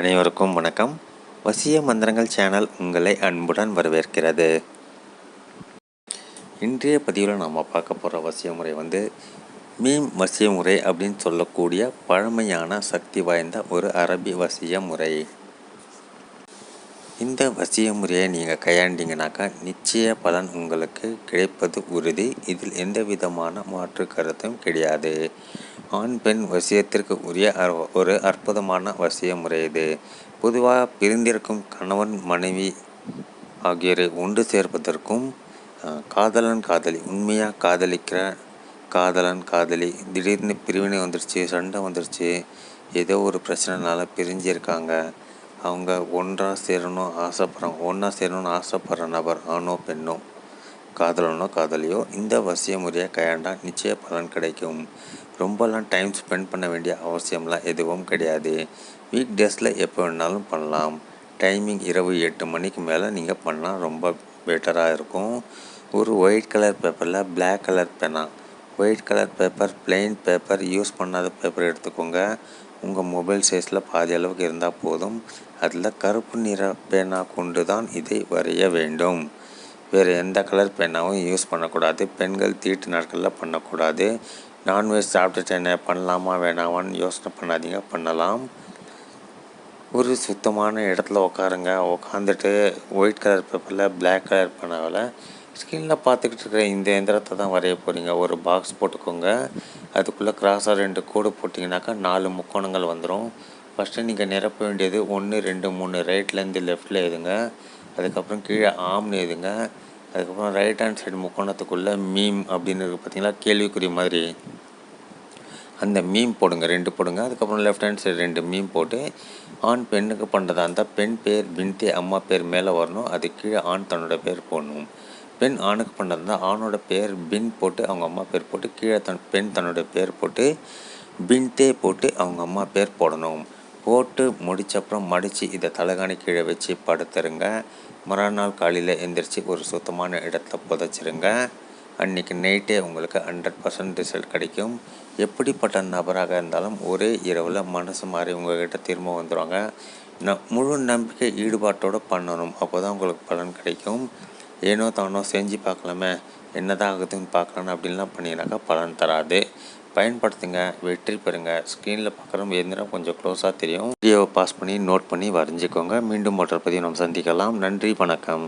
அனைவருக்கும் வணக்கம். வசிய மந்திரங்கள் சேனல் உங்களை அன்புடன் வரவேற்கிறது. இன்றைய பதிவில் நாம் பார்க்க போகிற வசிய முறை வந்து மீம் வசிய முறை அப்படின்னு சொல்லக்கூடிய பழமையான சக்தி வாய்ந்த ஒரு அரபி வசிய முறை. இந்த வசிய முறையை நீங்கள் கையாண்டிங்கனாக்கா நிச்சய பலன் உங்களுக்கு கிடைப்பது உறுதி. இதில் எந்த விதமான மாற்று கருத்தும் கிடையாது. ஆண் பெண் வசியத்திற்கு உரிய ஒரு அற்புதமான வசிய முறை இது. பொதுவாக பிரிந்திருக்கும் கணவன் மனைவி ஆகியோரை ஒன்று சேர்ப்பதற்கும் காதலன் காதலி உண்மையாக காதலிக்கிற காதலன் காதலி திடீர்னு பிரிவினை வந்துருச்சு சண்டை வந்துருச்சு ஏதோ ஒரு பிரச்சனைனால பிரிஞ்சிருக்காங்க. அவங்க ஒன்றாக சேரணும் ஆசைப்படுறாங்க ஒன்றா சேரணும்னு ஆசைப்படுற நபர் ஆணோ பெண்ணோ காதலனோ காதலியோ இந்த வசிய முறையை கையாண்டா நிச்சய பலன் கிடைக்கும். ரொம்பலாம் டைம் ஸ்பெண்ட் பண்ண வேண்டிய அவசியம்லாம் எதுவும் கிடையாது. வீக் டேஸில் எப்போ வேணாலும் பண்ணலாம். டைமிங் இரவு எட்டு மணிக்கு மேலே நீங்கள் பண்ணால் ரொம்ப பெட்டராக இருக்கும். ஒரு ஒயிட் கலர் பேப்பரில் பிளாக் கலர் பேனா white colour paper plain paper use பண்ணாத பேப்பர் எடுத்துக்கோங்க. உங்கள் மொபைல் சைஸில் பாதி அளவுக்கு இருந்தால் போதும். அதில் கருப்பு நிற பேனா கொண்டு தான் இதை வரைய வேண்டும். வேறு எந்த கலர் பேனாவும் யூஸ் பண்ணக்கூடாது. பெண்கள் தீட்டு நாட்களில் பண்ணக்கூடாது. நான்வெஜ் சாப்பிட்டுட்டு என்ன பண்ணலாமா வேணாமான்னு யோசனை பண்ணாதீங்க பண்ணலாம். ஒரு சுத்தமான இடத்துல உட்காருங்க உட்காந்துட்டு ஒயிட் கலர் பேப்பரில் பிளாக் கலர் பண்ணாவில் ஸ்க்ரீனில் பார்த்துக்கிட்டு இருக்கிற இந்த எந்திரத்தை தான் வரைய போகிறீங்க ஒரு பாக்ஸ் போட்டுக்கோங்க. அதுக்குள்ளே கிராஸாக ரெண்டு கோடு போட்டிங்கனாக்கா நாலு முக்கோணங்கள் வந்துடும் ஃபஸ்ட்டு நீங்கள் நிரப்ப வேண்டியது ஒன்று ரெண்டு மூணு ரைட்லேருந்து லெஃப்டில் எழுதுங்க அதுக்கப்புறம் கீழே ஆம்னு எழுதுங்க அதுக்கப்புறம் ரைட் ஹேண்ட் சைடு முக்கோணத்துக்குள்ளே மீம் அப்படின்னு இருக்குது பார்த்தீங்களா கேள்விக்குறி மாதிரி. அந்த மீம் போடுங்க ரெண்டு போடுங்க. அதுக்கப்புறம் லெஃப்ட் ஹேண்ட் சைடு ரெண்டு மீம் போட்டு ஆண் பெண்ணுக்கு பண்ணுறதா இருந்தால் பெண் பேர் பின்தி அம்மா பேர் மேலே வரணும். அது கீழே ஆண் தன்னோட பேர் போடணும். பெண் ஆணுக்கு பண்ணுறதா இருந்தால் ஆணோட பேர் பின் போட்டு அவங்க அம்மா பேர் போட்டு கீழே தன் பெண் தன்னோட பேர் போட்டு பின்தே போட்டு அவங்க அம்மா பேர் போடணும். போட்டு முடிச்சப்புறம் மடித்து இதை தலைகாணி கீழே வச்சு படுத்துருங்க. மறுநாள் காலையில் எந்திரிச்சு ஒரு சுத்தமான இடத்துல புதைச்சிருங்க. அன்றைக்கி நைட்டே உங்களுக்கு ஹண்ட்ரட் பர்சன்ட் ரிசல்ட் கிடைக்கும். எப்படிப்பட்ட நபராக இருந்தாலும் ஒரே இரவில் மனசு மாறி உங்கள்கிட்ட திரும்ப வந்துடுவாங்க ந முழு நம்பிக்கை ஈடுபாட்டோடு பண்ணணும். அப்போ தான் உங்களுக்கு பலன் கிடைக்கும். ஏனோ தானோ செஞ்சு பார்க்கலாமே. என்னதான் ஆகுதுன்னு பார்க்கலான்னு அப்படின்லாம் பண்ணிங்கனாக்கா பலன் தராது. பயன்படுத்துங்க வெற்றி பெறுங்க. ஸ்க்ரீனில் பார்க்குறோம் எந்திரம் கொஞ்சம் க்ளோஸாக தெரியும். வீடியோவை பாஸ் பண்ணி நோட் பண்ணி வரைஞ்சிக்கோங்க. மீண்டும் மற்ற பதிவு நாம் சந்திக்கலாம். நன்றி வணக்கம்.